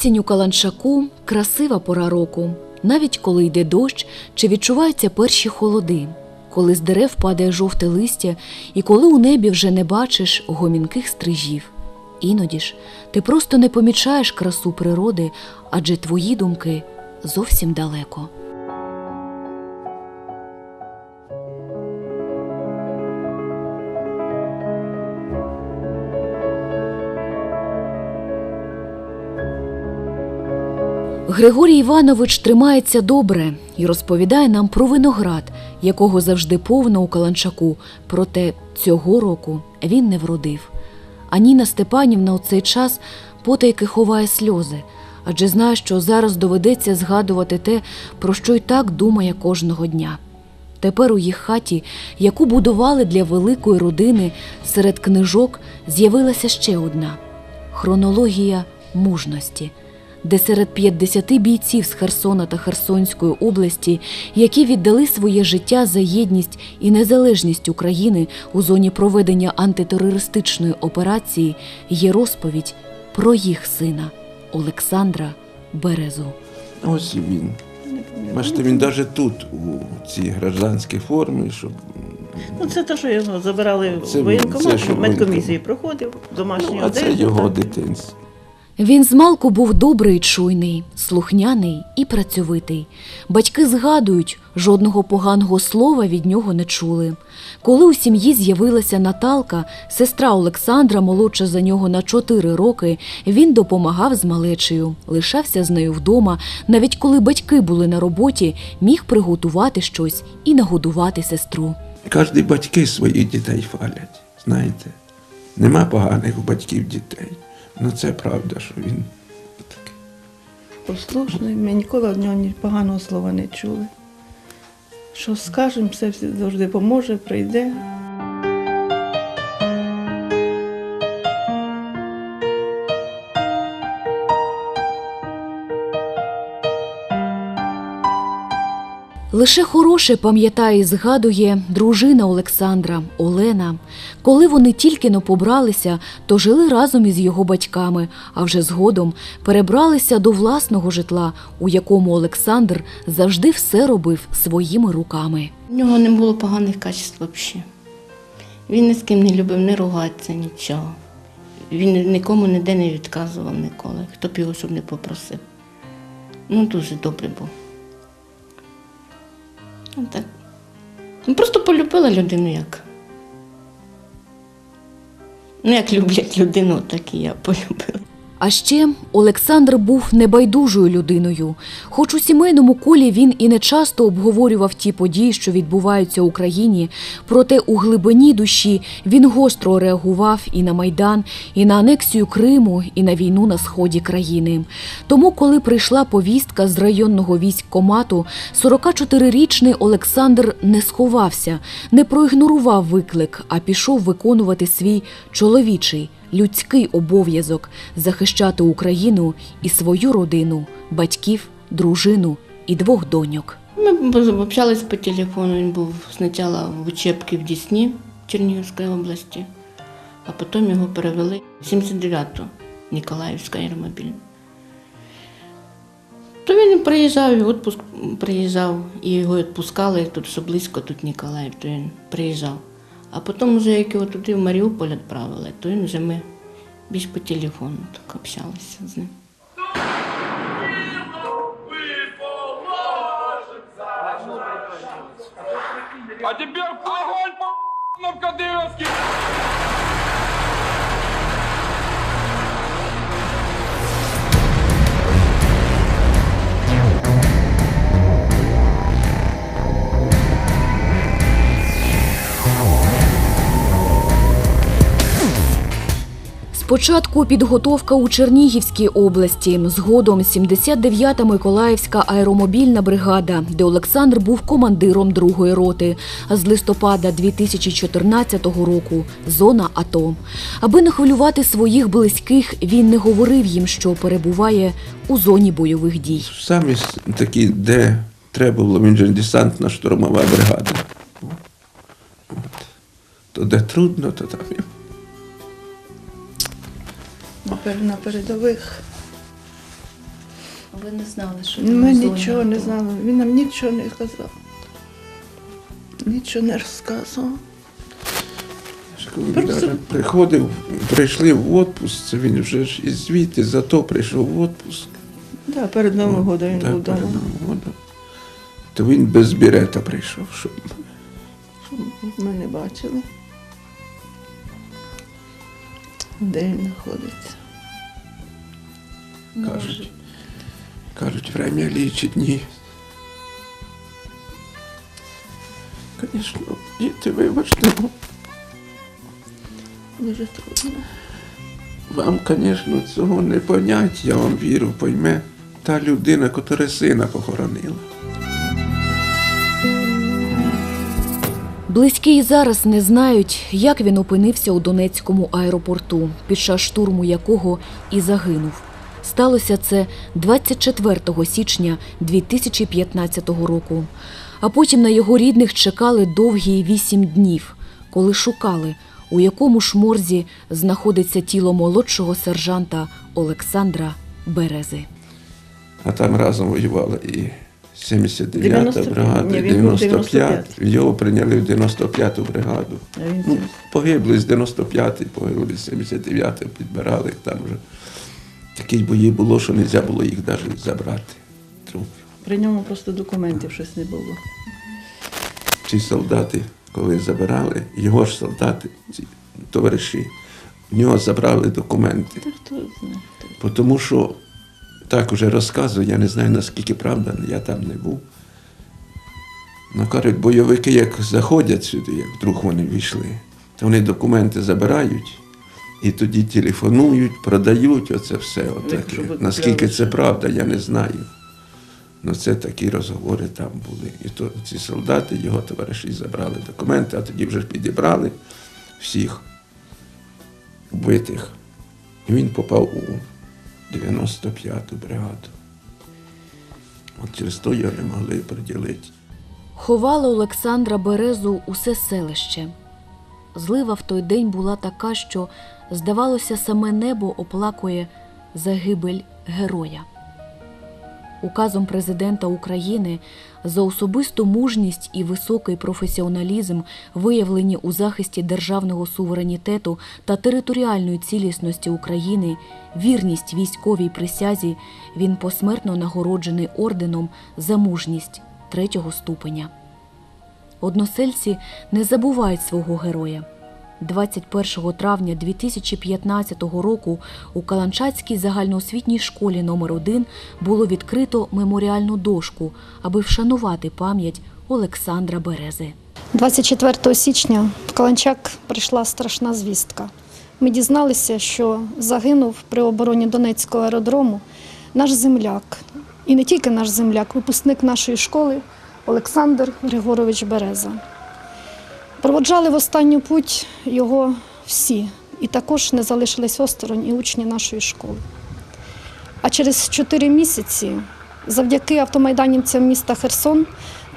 Осінь у Каланчаку красива пора року, навіть коли йде дощ чи відчуваються перші холоди, коли з дерев падає жовте листя, і коли у небі вже не бачиш гомінких стрижів. Іноді ж ти просто не помічаєш красу природи, адже твої думки зовсім далеко. Григорій Іванович тримається добре і розповідає нам про виноград, якого завжди повно у Каланчаку. Проте цього року він не вродив. А Ніна Степанівна у цей час потайки ховає сльози, адже знає, що зараз доведеться згадувати те, про що й так думає кожного дня. Тепер у їх хаті, яку будували для великої родини, серед книжок з'явилася ще одна хронологія мужності, де серед 50 бійців з Херсона та Херсонської області, які віддали своє життя за єдність і незалежність України у зоні проведення антитерористичної операції, є розповідь про їх сина Олександра Березу. Ось і він. Бачите, він навіть тут, у цій гражданській формі, щоб Ну, це те, що його забирали Це в воєнкомат, медкомісії проходив, домашній ну, а це його дитинство. Він змалку був добрий чуйний, слухняний і працьовитий. Батьки згадують, жодного поганого слова від нього не чули. Коли у сім'ї з'явилася Наталка, сестра Олександра, молодша за нього на чотири роки, він допомагав з малечею, лишався з нею вдома. Навіть коли батьки були на роботі, міг приготувати щось і нагодувати сестру. Кожні батьки своїх дітей фалять. Знаєте, нема поганих батьків дітей. Ну це правда, що він такий. Послушний, ми ніколи від нього ні поганого слова не чули. Що скажемо, все завжди поможе, прийде. Лише хороше пам'ятає і згадує дружина Олександра Олена. Коли вони тільки но побралися, то жили разом із його батьками, а вже згодом перебралися до власного житла, у якому Олександр завжди все робив своїми руками. У нього не було поганих качеств взагалі. Він ні з ким не любив не ругатися, нічого. Він нікому ніде не відказував ніколи, хто б його щоб не попросив. Ну, дуже добрий був. Ну, так. Ну, просто полюбила людину як. Ну, як люблять людину, так і я полюбила. А ще Олександр був небайдужою людиною. Хоч у сімейному колі він і не часто обговорював ті події, що відбуваються в Україні, проте у глибині душі він гостро реагував і на Майдан, і на анексію Криму, і на війну на сході країни. Тому, коли прийшла повістка з районного військкомату, 44-річний Олександр не сховався, не проігнорував виклик, а пішов виконувати свій чоловічий людський обов'язок захищати Україну і свою родину, батьків, дружину і двох доньок. Ми общались по телефону. Він був спочатку в учебці в Дісні Чернігівської області, а потім його перевели в 79-ту Ніколаївська аеромобіль. То він приїжджав, і відпуск приїжджав, і його відпускали тут, що близько тут Ніколаїв, то він приїжджав. А потім, вже як його туди в Маріуполь відправили, то він вже ми більш по телефону так общалися з ним. А тепер огонь по на Кадыровский! Спочатку підготовка у Чернігівській області, згодом 79-та Миколаївська аеромобільна бригада, де Олександр був командиром другої роти. З листопада 2014 року зона АТО. Аби не хвилювати своїх близьких, він не говорив їм, що перебуває у зоні бойових дій. Самі такі, де треба було, він же десантна штурмова бригада. То де трудно, то там. На пер- На передових Ви не знали, що він зоні нічого не знали, він нам нічого не казав. Нічого не розказував. Коли Просто- приходив, прийшли в отпуск, це він вже ж і звідти зато прийшов в отпуск. Да, перед Новим годом він Да, був перед вдома. Новим годом. То він без бірета прийшов, щоб Ми не бачили. Де він знаходиться. кажуть. Кажуть, время лічить дні. Звісно, діти, вибачте, Дуже трудно. вам, звісно, цього не понять, я вам вірю, пойме та людина, котра сина похоронила. Близькі й зараз не знають, як він опинився у Донецькому аеропорту, під час штурму якого і загинув. Сталося це 24 січня 2015 року. А потім на його рідних чекали довгі вісім днів, коли шукали, у якому ж морзі знаходиться тіло молодшого сержанта Олександра Берези. А там разом воювали і 79-та бригада, Ні, і він був 95 95-й. Його прийняли в 95-ту бригаду. Ну, погибли з 95-ї, погибли з 79-ї, підбирали їх там вже. Такі бої було, що не можна було їх навіть забрати. При ньому просто документів щось не було. Ці солдати, коли забирали, його ж солдати, ці товариші, в нього забрали документи. Та хто знає. Тому що так уже розказую, я не знаю наскільки правда, я там не був. Ну, кажуть, бойовики як заходять сюди, як вдруг вони війшли, то вони документи забирають і тоді телефонують, продають оце все. Отаке. Наскільки це правда, я не знаю. Ну, це такі розговори там були. І то ці солдати, його товариші забрали документи, а тоді вже підібрали всіх вбитих. І він попав у 95-ту бригаду. От через то я не могли приділити. Ховало Олександра Березу усе селище. Злива в той день була така, що, здавалося, саме небо оплакує загибель героя. Указом президента України за особисту мужність і високий професіоналізм, виявлені у захисті державного суверенітету та територіальної цілісності України, вірність військовій присязі, він посмертно нагороджений орденом за мужність третього ступеня. Односельці не забувають свого героя. 21 травня 2015 року у Каланчацькій загальноосвітній школі номер 1 було відкрито меморіальну дошку, аби вшанувати пам'ять Олександра Берези. 24 січня в Каланчак прийшла страшна звістка. Ми дізналися, що загинув при обороні Донецького аеродрому наш земляк, і не тільки наш земляк, випускник нашої школи Олександр Григорович Береза. Проводжали в останню путь його всі, і також не залишились осторонь і учні нашої школи. А через чотири місяці, завдяки автомайданівцям міста Херсон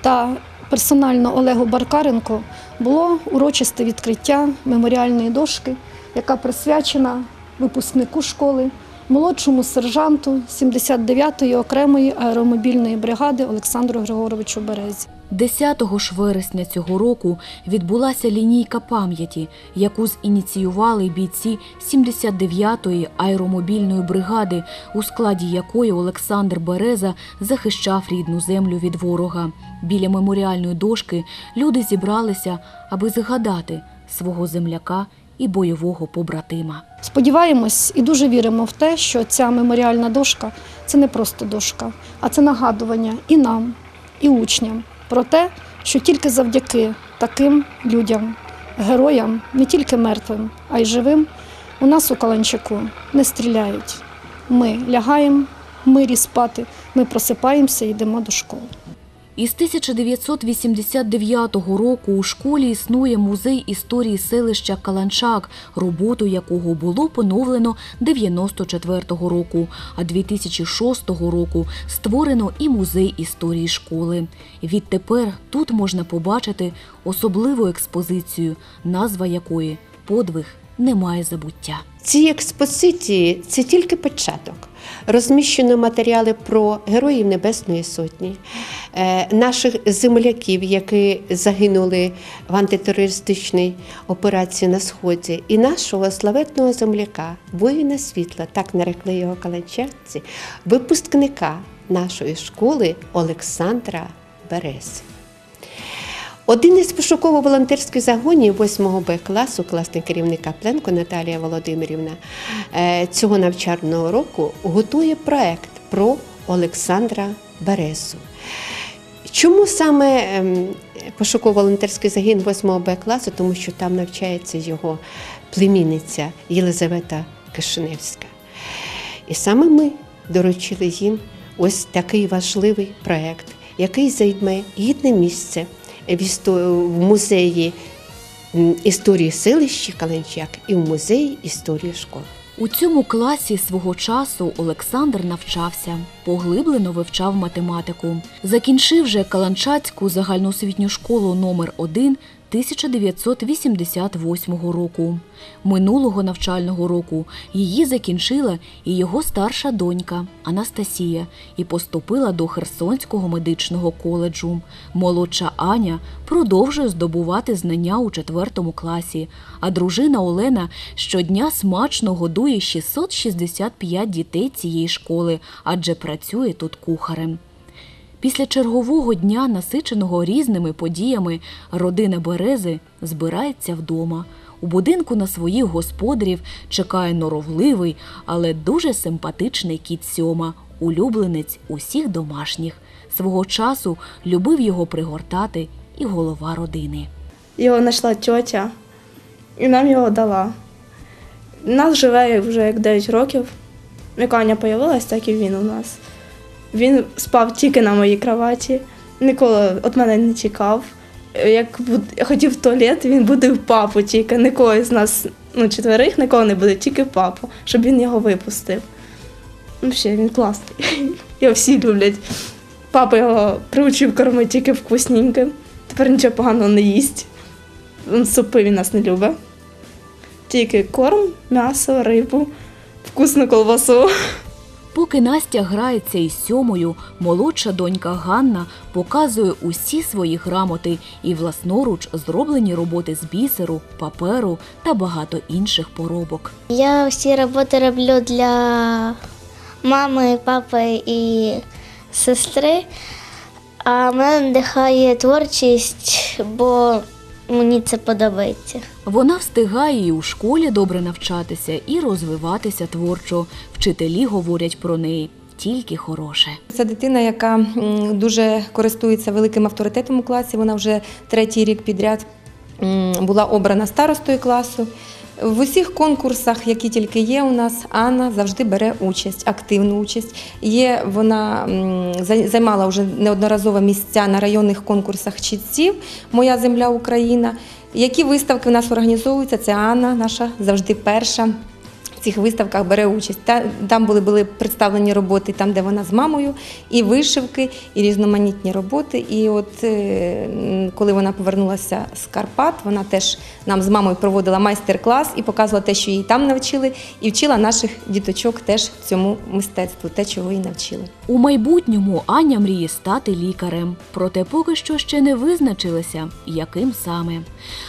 та персонально Олегу Баркаренко, було урочисте відкриття меморіальної дошки, яка присвячена випускнику школи, молодшому сержанту 79-ї окремої аеромобільної бригади Олександру Григоровичу Березі. 10 ж вересня цього року відбулася лінійка пам'яті, яку зініціювали бійці 79-ї аеромобільної бригади, у складі якої Олександр Береза захищав рідну землю від ворога. Біля меморіальної дошки люди зібралися, аби згадати свого земляка і бойового побратима. Сподіваємось і дуже віримо в те, що ця меморіальна дошка це не просто дошка, а це нагадування і нам, і учням про те, що тільки завдяки таким людям, героям, не тільки мертвим, а й живим, у нас у Каланчаку не стріляють. Ми лягаємо мирі спати, ми просипаємося і йдемо до школи. Із 1989 року у школі існує музей історії селища Каланчак, роботу якого було поновлено 94-го року, а 2006 року створено і музей історії школи. Відтепер тут можна побачити особливу експозицію, назва якої подвиг немає забуття. Ці експозиції це тільки початок. Розміщено матеріали про героїв Небесної Сотні, наших земляків, які загинули в антитерористичній операції на Сході, і нашого славетного земляка, воїна світла, так нарекли його каланчанці, випускника нашої школи Олександра Берези. Один із пошуково-волонтерських загонів 8 Б класу, класний керівник Капленко Наталія Володимирівна, е, цього навчального року готує проект про Олександра Березу. Чому саме ем, пошуково-волонтерський загін 8 Б класу? Тому що там навчається його племінниця Єлизавета Кишиневська. І саме ми доручили їм ось такий важливий проект, який займе гідне місце в, музеї історії селища Каленчак і в музеї історії школи. У цьому класі свого часу Олександр навчався, поглиблено вивчав математику. Закінчив же Каланчацьку загальноосвітню школу номер 1 1988 року. Минулого навчального року її закінчила і його старша донька Анастасія і поступила до Херсонського медичного коледжу. Молодша Аня продовжує здобувати знання у четвертому класі, а дружина Олена щодня смачно годує 665 дітей цієї школи, адже працює тут кухарем. Після чергового дня, насиченого різними подіями, родина Берези збирається вдома. У будинку на своїх господарів чекає норовливий, але дуже симпатичний кіт Сьома, улюбленець усіх домашніх. Свого часу любив його пригортати і голова родини. Його знайшла тьотя і нам його дала. Нас живе вже як 9 років. Як Аня з'явилась, так і він у нас. Він спав тільки на моїй кроваті, ніколи від мене не тікав. Як хотів в туалет, він будив папу тільки. Нікого з нас, ну, четверих, нікого не буде, тільки папу, щоб він його випустив. Взагалі, він класний. Його всі люблять. Папа його приучив кормити тільки вкусненьким. Тепер нічого поганого не їсть. М, Супи він нас не любить. Тільки корм, м'ясо, рибу, вкусну колбасу. Поки Настя грається із сьомою, молодша донька Ганна показує усі свої грамоти і власноруч зроблені роботи з бісеру, паперу та багато інших поробок. Я всі роботи роблю для мами, папи і сестри, а мене надихає творчість, бо мені це подобається. Вона встигає і у школі добре навчатися, і розвиватися творчо. Вчителі говорять про неї тільки хороше. Це дитина, яка дуже користується великим авторитетом у класі. Вона вже третій рік підряд була обрана старостою класу. В усіх конкурсах, які тільки є у нас, Анна завжди бере участь, активну участь. Є вона займала вже неодноразово місця на районних конкурсах чітців Моя земля Україна. Які виставки в нас організовуються? Це Анна, наша завжди перша цих виставках бере участь. Та, там були, були представлені роботи, там, де вона з мамою, і вишивки, і різноманітні роботи. І от е, коли вона повернулася з Карпат, вона теж нам з мамою проводила майстер-клас і показувала те, що її там навчили, і вчила наших діточок теж цьому мистецтву, те, чого її навчили. У майбутньому Аня мріє стати лікарем, проте поки що ще не визначилася, яким саме.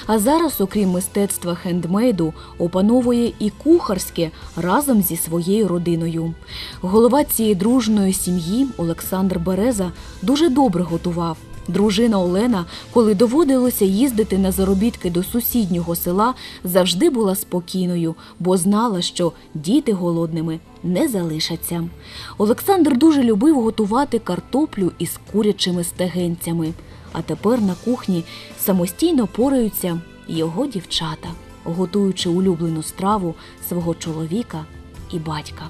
А зараз, окрім мистецтва хендмейду, опановує і кухарське разом зі своєю родиною. Голова цієї дружної сім'ї Олександр Береза дуже добре готував. Дружина Олена, коли доводилося їздити на заробітки до сусіднього села, завжди була спокійною, бо знала, що діти голодними не залишаться. Олександр дуже любив готувати картоплю із курячими стегенцями, а тепер на кухні самостійно пораються його дівчата, готуючи улюблену страву свого чоловіка і батька.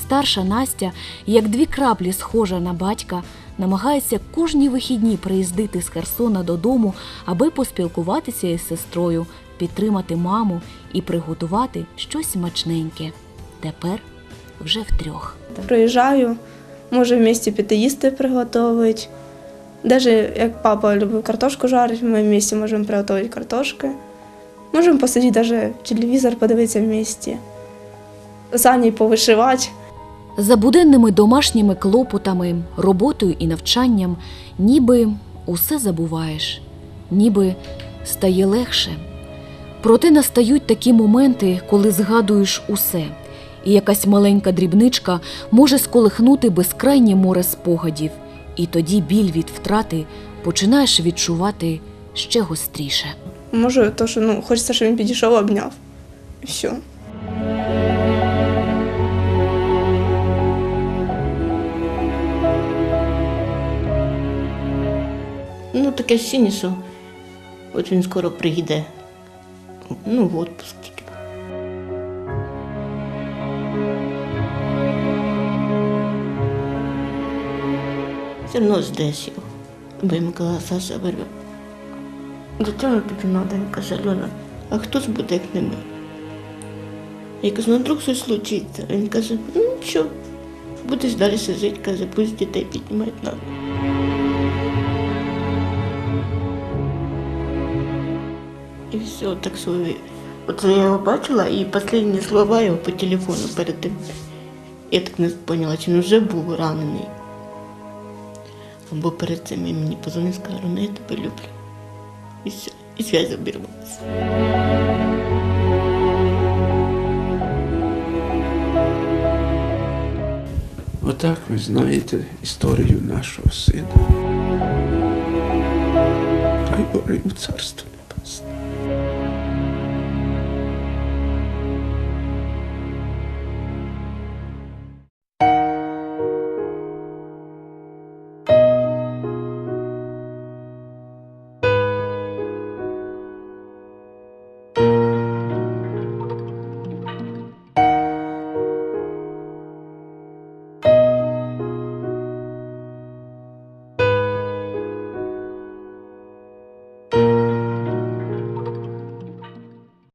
Старша Настя, як дві краплі схожа на батька, намагається кожні вихідні приїздити з Херсона додому, аби поспілкуватися із сестрою, підтримати маму і приготувати щось смачненьке. Тепер вже втрьох. Приїжджаю, можу в місті піти їсти приготувати. Навіть як папа любив картошку жарити, ми в місті можемо приготувати картошки. Можемо посидіти навіть телевізор подивитися в місті. Анею повишивати. За буденними домашніми клопотами, роботою і навчанням, ніби усе забуваєш, ніби стає легше. Проте настають такі моменти, коли згадуєш усе, і якась маленька дрібничка може сколихнути безкрайнє море спогадів, і тоді біль від втрати починаєш відчувати ще гостріше. Може, то, що ну, хочеться, щоб він підійшов, обняв. І все. Ну, таке ощущення, що от він скоро приїде. Ну, в отпуск тільки. Все одно здесь його. Казала Саша бере. Дитину тобі каже, Альона, а хто ж буде, як не ми? Я кажу, ну вдруг щось случиться. Він каже, ну що, будеш далі жити, каже, пусть дітей піднімають надо. І все, так ви- Оце я його бачила, і останні слова його по телефону перед тим. Я так не поняла, чи він вже був ранений. Або перед цим він мені позвонив, сказав, ну я тебе люблю. І все, И связь обірвалася. Отак ви знаєте історію нашого сина. Хай Боже у царство.